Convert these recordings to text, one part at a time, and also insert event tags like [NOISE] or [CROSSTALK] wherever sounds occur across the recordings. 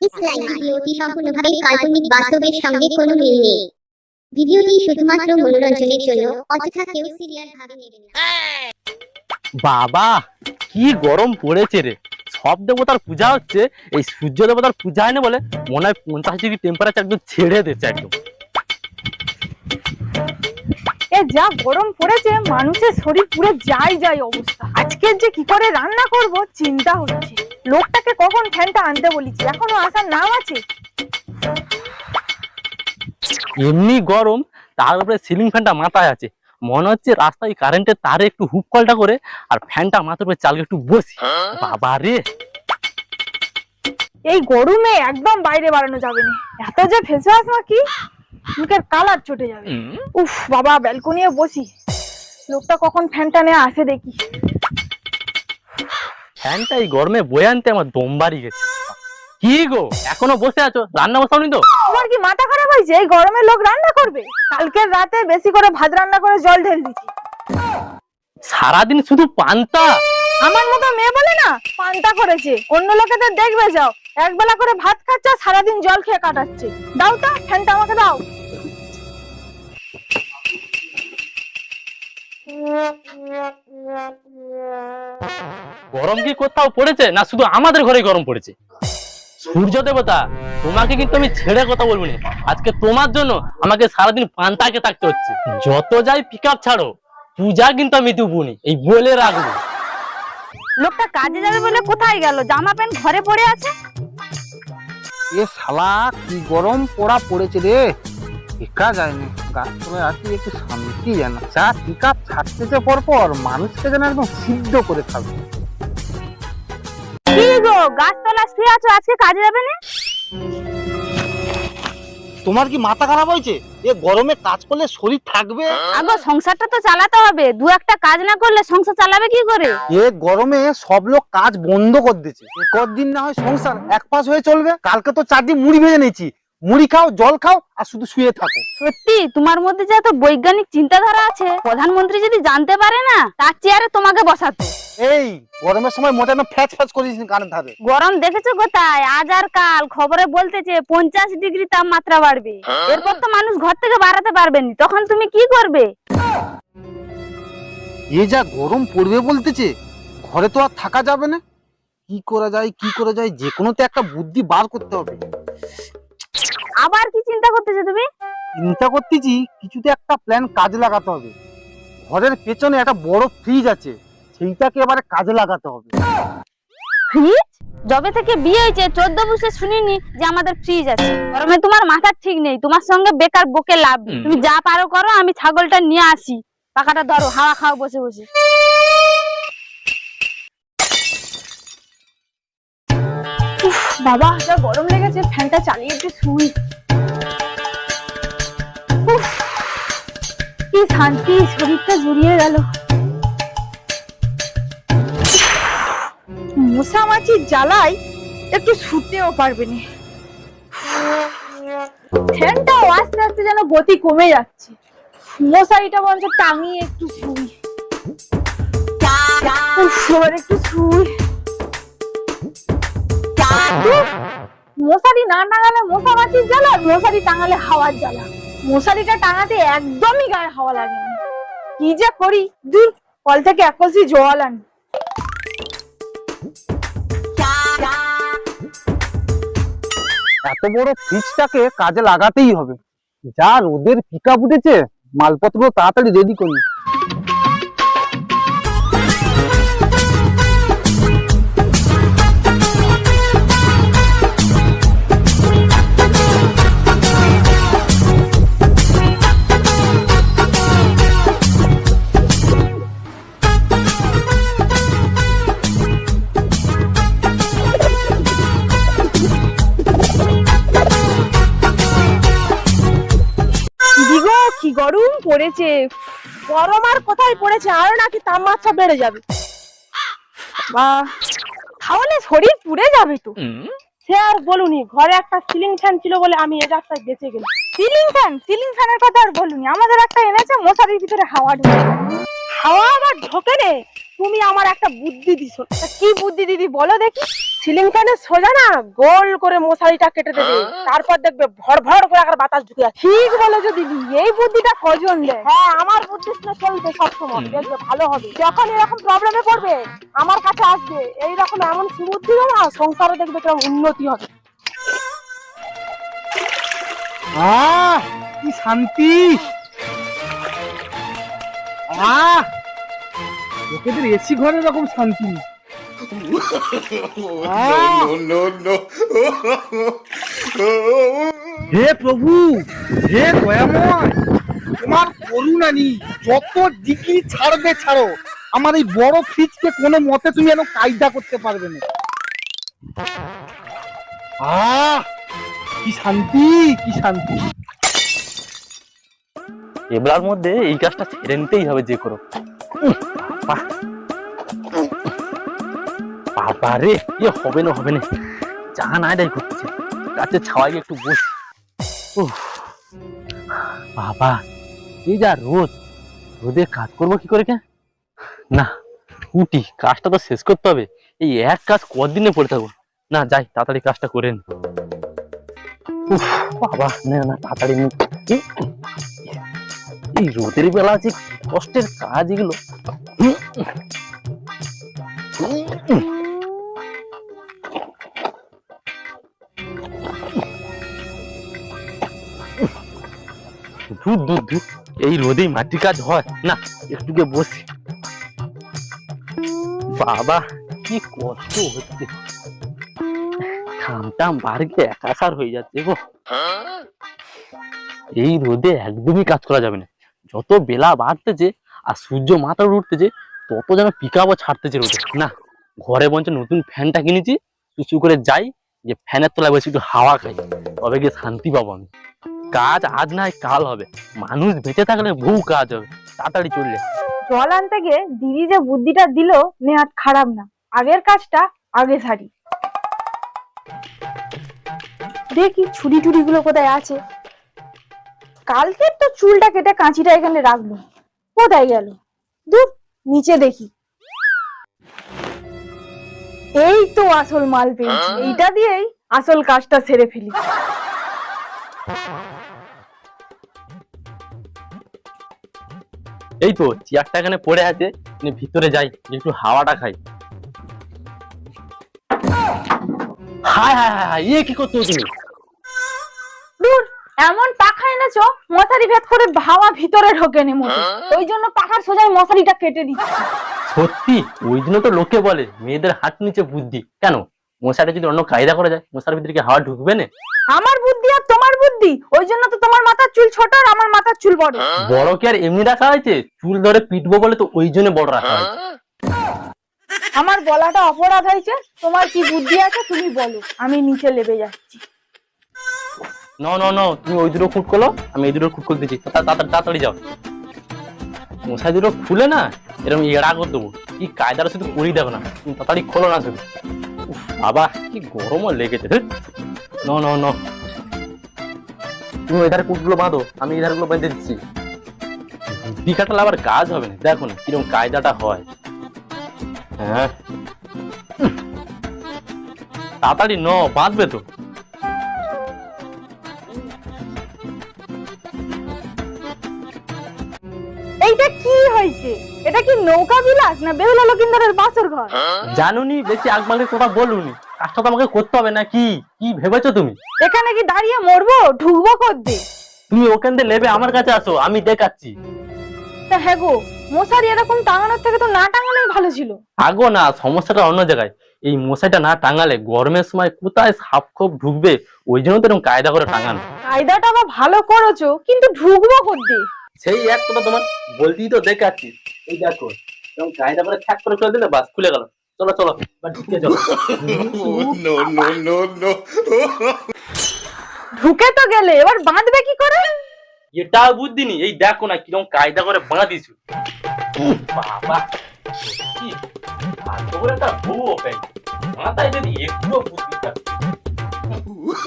ইসলাম ভিডিওটি সম্পূর্ণভাবে কাল্পনিক বাস্তবের সঙ্গে কোনো মিল নেই। ভিডিওটি শুধুমাত্র মনোরঞ্জনের জন্য অযথা কেউ সিরিয়াস ভাবে নেবেন না। বাবা কি গরম পড়েছে রে। সব দেবতার পূজা হচ্ছে এই সূর্য দেবতার পূজা হয়নি বলে মনে হয় পঞ্চাশ ডিগ্রি টেম্পারেচার একদম ছেড়ে দিচ্ছে একদম। এ যা গরম পড়েছে মানুষের শরীর পুরো যাই যাই অবস্থা। আজকের যে কি করে রান্না করব চিন্তা হচ্ছে। লোকটাকে কখন ফ্যানটা আনতে বলেছি? এখনও আসার নাম আছে? এমনি গরম তার উপরে সিলিং ফ্যানটা মাথায় আছে। মনে হচ্ছে রাস্তায় কারেন্টের তারে একটু হুপ কলটা করে আর ফ্যানটা মাথার উপরে চালকে একটু বসি। বাবা রে! এই গরমে একদম বাইরে বাড়ানো যাবে না। এত যে ফেসে ওয়াশ কি মুখের কালার চটে যাবে। উফ বাবা ব্যালকনিয়ে বসি। লোকটা কখন ফ্যানটা নিয়ে আসে দেখি। ফ্যানটা এই গরমে বয়ে আনতে আমার দম বাড়ি গেছে। কি গো? এখনও বসে আছো? রান্না বসাওনি তো? তোমার কি মাথা খারাপ হয়েছে? এই গরমে লোক রান্না করবে? কালকের রাতে বেশি করে ভাত রান্না করে জল ঢেল দিচ্ছি। সারাদিন শুধু পান্তা? আমার মতো মেয়ে বলে না পান্তা করেছে। অন্য লোকেদের দেখবে যাও। একবেলা করে ভাত খাচ্ছে সারাদিন জল খেয়ে কাটাচ্ছে। দাও তো ফ্যানটা আমাকে দাও। গরম কি কোথাও পড়েছে? না শুধু আমাদের ঘরে গরম পড়েছে? সূর্য দেবতা তোমাকে কিন্তু আমি ছেড়ে কথা বলব না। আজকে তোমার জন্য আমাকে সারাদিন পান্তাকে থাকতে হচ্ছে। যত যাই পিক ছাড়ো পূজা কিন্তু আমি দেবনি এই বলে রাখব। লোকটা কাজে যাবে বলে কোথায় গেল? জামা প্যান্ট ঘরে পড়ে আছে? এ শালা কি গরম পড়া পড়েছে রে। টিকা যায়নি। গাছতলায় একটু শান্তি যেন যা টিকা ছাড়তেছে পর পর মানুষকে যেন একদম সিদ্ধ করে খাবে কি গো গাছতলা শুয়ে আছো আজকে কাজে যাবে না? তোমার কি মাথা খারাপ হয়েছে? এ গরমে কাজ করলে শরীর থাকবে? আগো সংসারটা তো চালাতে হবে। দু একটা কাজ না করলে সংসার চালাবে কি করে? এ গরমে সব লোক কাজ বন্ধ করে দিয়েছে এ কদিন না হয় সংসার এক পাশ হয়ে চলবে। কালকে তো চারদিন মুড়ি ভেজে নিয়েছি। মুড়ি খাও জল খাও আর শুধু শুয়ে থাকো। সত্যি? তোমার মধ্যে যে এত বৈজ্ঞানিক চিন্তাধারা আছে? প্রধানমন্ত্রী যদি জানতে পারে না তার চেয়ারে তোমাকে বসাতো। এই গরমের সময় মোটানো ফ্যাচ ফ্যাচ করিস কানের ধারে। গরম দেখেছ কোথায়? আজ আর কাল খবরে বলতেছে পঞ্চাশ ডিগ্রি তাপমাত্রা বাড়বে। এরপর তো মানুষ ঘর থেকে বাড়াতে পারবেনি তখন তুমি কি করবে? এ যা গরম পড়বে বলতেছে ঘরে তো আর থাকা যাবে না। কি করা যায় কি করা যায় যে কোনো তো একটা বুদ্ধি বার করতে হবে। আবার কি চিন্তা করতেছো তুমি? চিন্তা করতেছি কিছুতে একটা প্ল্যান কাজে লাগাতে হবে। ঘরের পেছনে একটা বড় ফ্রিজ আছে সেইটাকে এবারে কাজে লাগাতে হবে। ফ্রিজ যবে থেকে বিয়ে হয়েছে চোদ্দ বছর শুনিনি যে আমাদের ফ্রিজ আছে। গরমে তোমার মাথা ঠিক নেই তোমার সঙ্গে বেকার বকে লাভ তুমি যা পারো করো আমি ছাগলটা নিয়ে আসি। পাখাটা ধরো হাওয়া খাও বসে বসে। বাবা যা গরম লেগেছে, ফ্যানটা চালিয়ে একটু শুই কি শান্তি, শরীরটা জুড়িয়ে গেল। মশা মাছির জ্বালায় একটু শুতেও পারবে না। ফ্যানটাও আস্তে আস্তে যেন গতি কমে যাচ্ছে। মশারিটা বরঞ্চ টাঙিয়ে একটু শুই। একটু শুই। মশারি না টাঙালে মশা মাছির জ্বালা আর মশারি টাঙালে হাওয়ার জ্বালা। মশারিটা টাঙাতে একদমই গায়ে হাওয়া লাগে কি যে করি? দূর কল থেকে এক কলসি জল আনি। এত বড় ফ্রিজটাকে কাজে লাগাতেই হবে। যা রোদের পিকা উঠেছে মালপত্র তাড়াতাড়ি রেডি করি পড়েছে গরম আর কোথায় পড়েছে আরও নাকি তাপমাত্রা বেড়ে যাবে। বা তাহলে শরীর পুড়ে যাবে তো। সে আর বলুনি ঘরে একটা সিলিং ফ্যান ছিল বলে আমি এ যাত্রায় বেঁচে গেলাম। সিলিং ফ্যান সিলিং ফ্যানের কথা আর বলুনি আমাদের একটা এনেছে মশারির ভিতরে হাওয়া ঢুকে হাওয়া আবার ঢোকে রে তুমি আমার একটা বুদ্ধি দিছো। কি বুদ্ধি দিদি বলো দেখি। সিলিং ফ্যানের সোজা না গোল করে মশারিটা কেটে দেবে। তারপর দেখবে ভর ভর করে আকার বাতাস ঢুকে যাচ্ছে। ঠিক বলেছ দিদি এই বুদ্ধিটা কজন দেয়? হ্যাঁ আমার বুদ্ধি শুনে চলবে সবসময় দেখবে ভালো হবে। যখন এরকম প্রবলেমে পড়বে আমার কাছে আসবে। এইরকম এমন সুবুদ্ধি না সংসারে দেখবে কেমন উন্নতি হবে। আহ কি শান্তি! আহ লোকেদের এসি ঘরে এরকম শান্তি আহ! No, no, no. হে প্রভু হে দয়াময় তোমার করুণা নি যত ডিগ্রি ছাড়বে ছাড়ো আমার এই বড় ফ্রিজকে কোনো মতে তুমি যেন কায়দা করতে পারবে না আহ কি শান্তি কি শান্তি এবার মধ্যে এই কাজটা ছেড়ে নিতেই হবে যে করো বাহ। বাবা রে এ হবে না হবে না। যা না এটাই করতেছে গাছে ছাওয়াই একটু বস। বাবা, এই যা রোদ। রোদে কাজ করব কি করে কে? না, উঠি, কাজটা তো শেষ করতে হবে। এই এক কাজ কদিনে পড়ে থাকব না, যাই, তাড়াতাড়ি কাজটা করেন বাবা, না না, তাড়াতাড়ি এই- রোদের বেলা কি কষ্টের কাজ এগুলো। ধুর ধুর ধুর এই রোদেই মাটি কাজ হয়। না একটুকে বসি। বাবা, কি কষ্ট হচ্ছে। খামটাম বাড়িতে একাকার হয়ে যাচ্ছে গো। এই রোদে একদমই কাজ করা যাবে না। যত বেলা বাড়তেছে আর সূর্য মাথার উঠতেছে, তত যেন পিকাবো ছাড়তেছে রোদে। না, ঘরে বঞ্চ নতুন ফ্যানটা কিনেছি, চুচু করে যাই যে ফ্যানের তলায় বসে একটু হাওয়া খাই। তবে গিয়ে শান্তি পাবো আমি। কাজ আজ না হয় কাল হবে। মানুষ বেঁচে থাকলে বহু কাজ হবে। তাড়াতাড়ি চললে। জল আনতে গিয়ে দিদি যে বুদ্ধিটা দিল নেহাত খারাপ না। আগের কাজটা আগে সারি। দেখি ছুরি টুরি গুলো কোথায় আছে। কালকে তো চুলটা কেটে কাঁচিটা এখানে রাখব। কোথায় গেল? দূর নিচে দেখি। এই তো আসল মাল পেয়েছি। এইটা দিয়েই আসল কাজটা সেরে ফেলি। এই তো চেয়ারটা এখানে পড়ে আছে ভিতরে যাই একটু হাওয়াটা খাই। হায় হায় হায় হায়, ইয়ে কি করছ তুমি? দূর এমন পাখা এনেছো মশারি ভেদ করে হাওয়া ভিতরে ঢোকে নি মোটে ওই জন্য পাখার সোজাই মশারিটা কেটে দিচ্ছি। সত্যি? ওই জন্য তো লোকে বলে মেয়েদের হাত নিচে বুদ্ধি। কেন? মশাটা যদি অন্য কায়দা করে যায় মশার ভিতরে কি হাওয়া ঢুকবে না? আমার বুদ্ধি আর তোমার বুদ্ধি ওই জন্য তো তোমার মাথার চুল ছোট আর আমার মাথার চুল বড়। বড় কি আর এমনি রাখা হয়েছে? চুল ধরে পিটবো বলে তো ওই জন্য বড় রাখা হয়েছে। আমার বলাটা অপরাধ হয়েছে তোমার কি বুদ্ধি আছে তুমি বলো আমি নিচে লেবে যাচ্ছি। ন ন ন তুমি ওই দুটো খুট করো আমি এই দুটো খুট করে দিচ্ছি। তা- তাড়াতাড়ি তাড়াতাড়ি যাও। মশাই দুটো খুলে না? এরকম এড়া করে দেবো। কি কায়দাটা শুধু করি দেখো না? তাড়াতাড়ি খোলো না শুধু বাবা, কি গরমও লেগেছে ন ন ন। তুমি ওই ধারে কুটগুলো বাঁধো, আমি এই ধারগুলো বেঁধে দিচ্ছি। বুদ্ধি কাটালে আবার কাজ হবে না, দেখো না কীরকম কায়দাটা হয়। হ্যাঁ। তাড়াতাড়ি ন বাঁধবে তো। এটা কি নৌকা বিলাস না বেহুলা লকিন্দারের বাসর ঘর? জানুনি বেশি আগবাগের কথা বলুনি। কাজটা তো আমাকে করতে হবে না কি? কি ভেবেছো তুমি? এখানে কি দাঁড়িয়ে মরবো ঢুকবো করতে তুমি ওখান থেকে নেবে আমার কাছে আসো আমি দেখাচ্ছি। তা হ্যাঁ গো মশারি এরকম টাঙানোর থেকে তো না টাঙানোই ভালো ছিল। আগো না সমস্যাটা অন্য জায়গায়। এই মশাইটা না টাঙালে গরমের সময় কোথায় সাপ খোপ ঢুকবে ওই জন্য তো এরকম কায়দা করে টাঙানো। কায়দাটা আবার ভালো করেছ কিন্তু ঢুকবো করতে সেই এক কথা তোমার বলতেই তো দেখাচ্ছি। এই দেখো এরকম কায়দা করে ছ্যাক করে চলে দিলে বাস খুলে গেল। চলো চলো ঢুকে চলো no, no, no, no. ঢুকে তো গেলে এবার বাঁধবে কি করে? এটা বুদ্ধি নি এই দেখো না কীরকম কায়দা করে বাঁধিছু বাবা ভাগ্য করে একটা বউ ওকে মাথায় যদি একটু বুদ্ধি থাকতো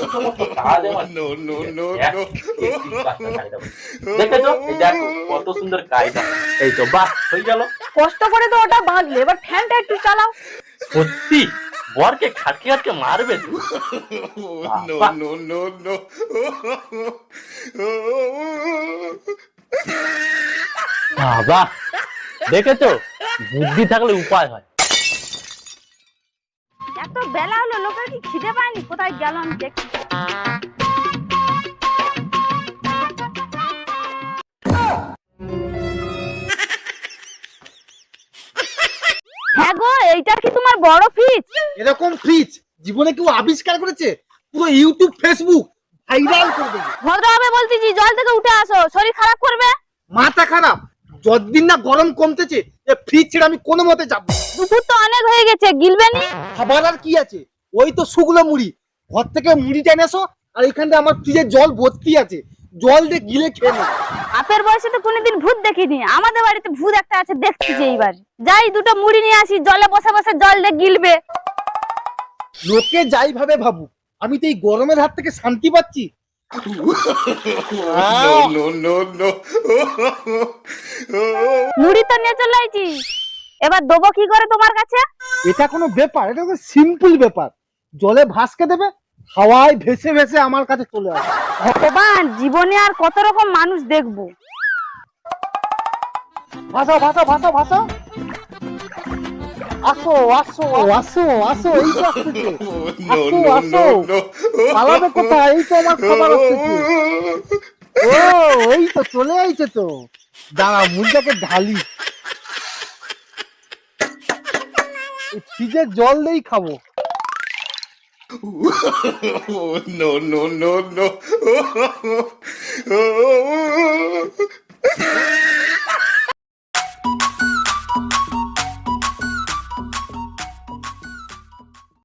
[LAUGHS] কত সুন্দর কায়দা। এই তো বাহ হয়ে গেল। কষ্ট করে তো ওটা বাঁধলে এবার ফ্যানটা একটু চালাও। সত্যি? বরকে খাটকে খাটকে মারবে. [LAUGHS] বাবা দেখেছ? বুদ্ধি থাকলে উপায় হয়। কি খিদে পায়নি? কোথায় গেল আমি দেখি হ্যাঁ গো এইটা কি তোমার বড় ফ্রিজ? এরকম ফ্রিজ জীবনে কেউ আবিষ্কার করেছে? পুরো ইউটিউব ফেসবুক ভাইরাল করে দেবে। ভদ্রভাবে বলতেছি জল থেকে উঠে আসো। শরীর খারাপ করবে? মাথা খারাপ। যতদিন না গরম কমতেছে এ ফ্রিজ ছেড়ে আমি কোনো মতে যাব। দুপুর তো অনেক হয়ে গেছে গিলবে নি? খাবার আর কি আছে? ওই তো শুকনো মুড়ি। ঘর থেকে মুড়ি টেনে আর এখানটা আমার ফ্রিজে জল ভর্তি আছে। জল দিয়ে গিলে খেয়ে আপের বয়সে তো কোনোদিন ভূত দেখিনি। আমাদের বাড়িতে ভূত একটা আছে দেখছি যে এইবার। যাই দুটো মুড়ি নিয়ে আসি জলে বসে বসে জল দিয়ে গিলবে। লোকে যাই ভাবে ভাবুক আমি তো এই গরমের হাত থেকে শান্তি পাচ্ছি. মুড়ি তো নিয়ে চলে আইছি। এবার দেবো কি করে তোমার কাছে? এটা কোনো ব্যাপার এটা সিম্পল ব্যাপার। জলে ভাসকে দেবে হাওয়ায় ভেসে ভেসে আমার কাছে চলে আসে ভগবান জীবনে আর কত রকম মানুষ দেখব। ভাসাও ভাসাও ভাসাও ভাসাও আসো আসো আসো আসো এই তো আসতেছে। [LAUGHS] আসো, আসো। no, no. পালাবে কোথায়? এই তো আমার খাবার আসতেছে। [LAUGHS] ও এই তো চলে আইছে তো। দাঁড়া ঢালি। ফ্রিজের জল দিয়েই খাব। No, no, no, no. [LAUGHS]